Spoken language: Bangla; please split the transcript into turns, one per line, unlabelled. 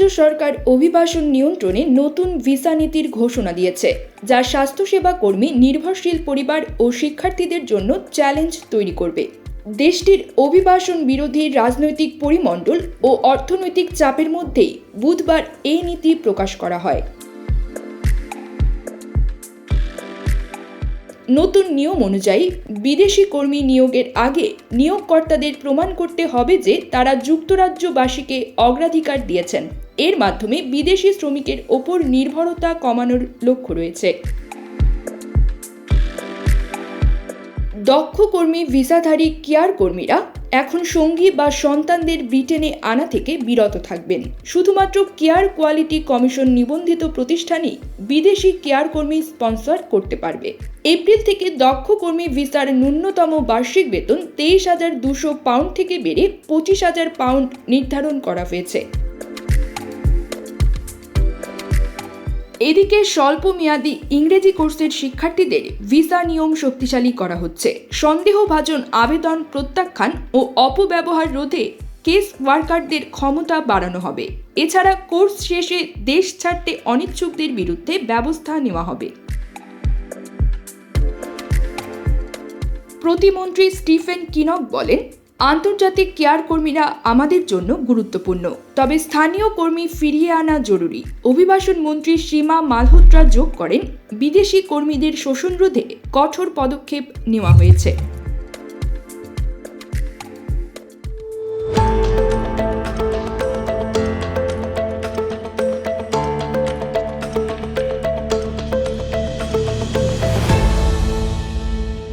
রাজ্য সরকার অভিবাসন নিয়ন্ত্রণে নতুন ভিসা নীতির ঘোষণা দিয়েছে, যা স্বাস্থ্যসেবা কর্মী, নির্ভরশীল পরিবার ও শিক্ষার্থীদের জন্য চ্যালেঞ্জ তৈরি করবে। দেশটির অভিবাসন বিরোধী রাজনৈতিক পরিমণ্ডল ও অর্থনৈতিক চাপের মধ্যেই বুধবার এই নীতি প্রকাশ করা হয়। নতুন নিয়ম অনুযায়ী বিদেশি কর্মী নিয়োগের আগে নিয়োগকর্তাদের প্রমাণ করতে হবে যে তারা যুক্তরাজ্যবাসীকে অগ্রাধিকার দিয়েছেন। এর মাধ্যমে বিদেশি শ্রমিকের ওপর নির্ভরতা কমানোর লক্ষ্য রয়েছে। দক্ষ কর্মী, ভিসাধারী, কেয়ার কর্মীরা এখন সঙ্গী বা সন্তানদের ব্রিটেনে আনা থেকে বিরত থাকবেন। শুধুমাত্র কেয়ার কোয়ালিটি কমিশন নিবন্ধিত প্রতিষ্ঠানই বিদেশি কেয়ার কর্মী স্পন্সর করতে পারবে। এপ্রিল থেকে দক্ষ কর্মী ভিসার ন্যূনতম বার্ষিক বেতন তেইশ হাজার দুশো পাউন্ড থেকে বেড়ে পঁচিশ হাজার পাউন্ড নির্ধারণ করা হয়েছে। এদিকে স্বল্প মেয়াদী ইংরেজি কোর্সের শিক্ষার্থীদের ভিসা নিয়ম শক্তিশালী করা হচ্ছে। সন্দেহভাজন আবেদন প্রত্যাখ্যান ও অপব্যবহার রোধে কেস ওয়ার্কারদের ক্ষমতা বাড়ানো হবে। এছাড়া কোর্স শেষে দেশ ছাড়তে অনিচ্ছুকদের বিরুদ্ধে ব্যবস্থা নেওয়া হবে। প্রতিমন্ত্রী স্টিফেন কিনক বলেন আন্তর্জাতিক কেয়ার কর্মীরা আমাদের জন্য গুরুত্বপূর্ণ। তবে স্থানীয় কর্মী ফিরিয়ে আনা জরুরি। অভিবাসন মন্ত্রী সীমা মালহোত্রা যোগ করেন। বিদেশি কর্মীদের শোষণ রোধে কঠোর পদক্ষেপ নেওয়া হয়েছে।